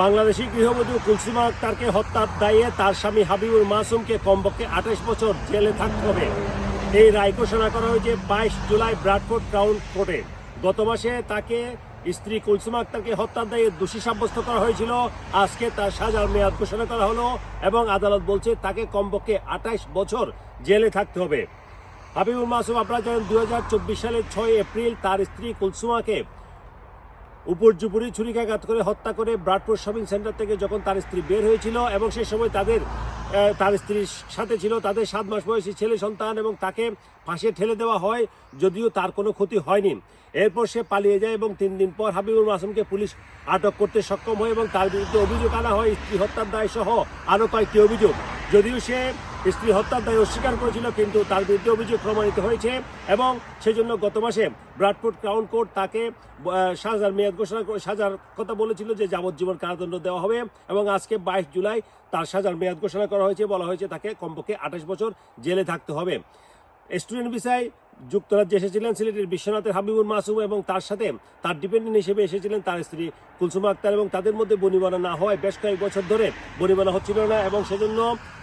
বাংলাদেশি গৃহবধূ কুলসুমা আক্তারকে হত্যার দায়ে তার স্বামী হাবিবুর মাসুমকে কমপক্ষে আঠাশ বছর জেলে থাকতে হবে। এই রায় ঘোষণা করা হয়েছে বাইশ জুলাই ব্রাডফোর্ড ক্রাউন কোর্টে। গত মাসে তাকে স্ত্রী কুলসুমা আক্তারকে হত্যার দায়ে দোষী সাব্যস্ত করা হয়েছিল। আজকে তার সাজার মেয়াদ ঘোষণা করা হলো এবং আদালত বলছে তাকে কমপক্ষে আঠাশ বছর জেলে থাকতে হবে। হাবিবুর মাসুম, আপনারা জানেন দু হাজার চব্বিশ সালের ছয় এপ্রিল তার স্ত্রী কুলসুমাকে উপর্যুপুরি ছুরিকাঘাত করে হত্যা করে ব্রাডপুর শপিং সেন্টার থেকে যখন তার স্ত্রী বের হয়েছিল এবং সেই সময় তাদের তার স্ত্রীর সাথে ছিল, তাদের সাত মাস বয়সী ছেলে সন্তান এবং তাকে ফাঁসে ঠেলে দেওয়া হয়, যদিও তার কোনো ক্ষতি হয়নি। এরপর সে পালিয়ে যায় এবং তিন দিন পর হাবিবুল মাসুমকে পুলিশ আটক করতে সক্ষম হয় এবং তার বিরুদ্ধে অভিযোগ আনা হয়, স্ত্রী হত্যার দায় সহ আরও কয়েকটি অভিযোগ। যদিও সে স্ত্রী হত্যার দায় অস্বীকার করেছিল, কিন্তু তার বিরুদ্ধে অভিযোগ প্রমাণিত হয়েছে এবং সেজন্য গত মাসে ব্রাডফোর্ড ক্রাউন কোর্ট তাকে সাজার মেয়াদ ঘোষণা সাজার কথা বলেছিল যে যাবজ্জীবন কারাদণ্ড দেওয়া হবে এবং আজকে বাইশ জুলাই তার সাজার মেয়াদ ঘোষণা করা হয়েছে। বলা হয়েছে তাকে কমপক্ষে আঠাশ বছর জেলে থাকতে হবে। স্টুডেন্ট ভিসায় যুক্তরাজ্যে এসেছিলেন সিলেটের বিশ্বনাথের হাবিবুর মাসুম এবং তার সাথে তার ডিপেন্ডেন্ট হিসেবে এসেছিলেন তার স্ত্রী কুলসুমা আক্তার এবং তাদের মধ্যে বনিবানা না হওয়ায় বেশ কয়েক বছর ধরে বনিবানা হচ্ছিল না এবং সেজন্য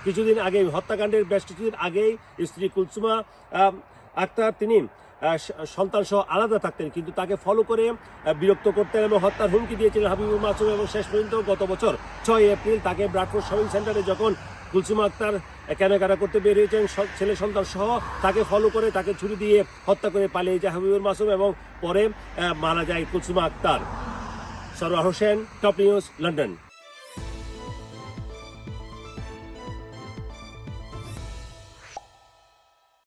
কিছুদিন আগে হত্যাকাণ্ডের বেশ কিছুদিন আগেই স্ত্রী কুলসুমা আক্তার তিনি সন্তান সহ আলাদা থাকতেন কিন্তু তাকে ফলো করে বিরক্ত করতেন এবং হত্যার হুমকি দিয়েছিলেন হাবিবুর মাসুম এবং শেষ পর্যন্ত গত বছর ছয় এপ্রিল তাকে ব্রাডফোর্ড শপিং সেন্টারে যখন কুলসুমা আক্তার কেনাকাটা করতে বের হয়েছেন স- ছেলে সন্তান সহ তাকে ফলো করে তাকে ছুরি দিয়ে হত্যা করে পালিয়ে যায় হাবিবুর মাসুম এবং পরে মারা যায় Kulsuma Akter. Sarwar Hossain, top news, London.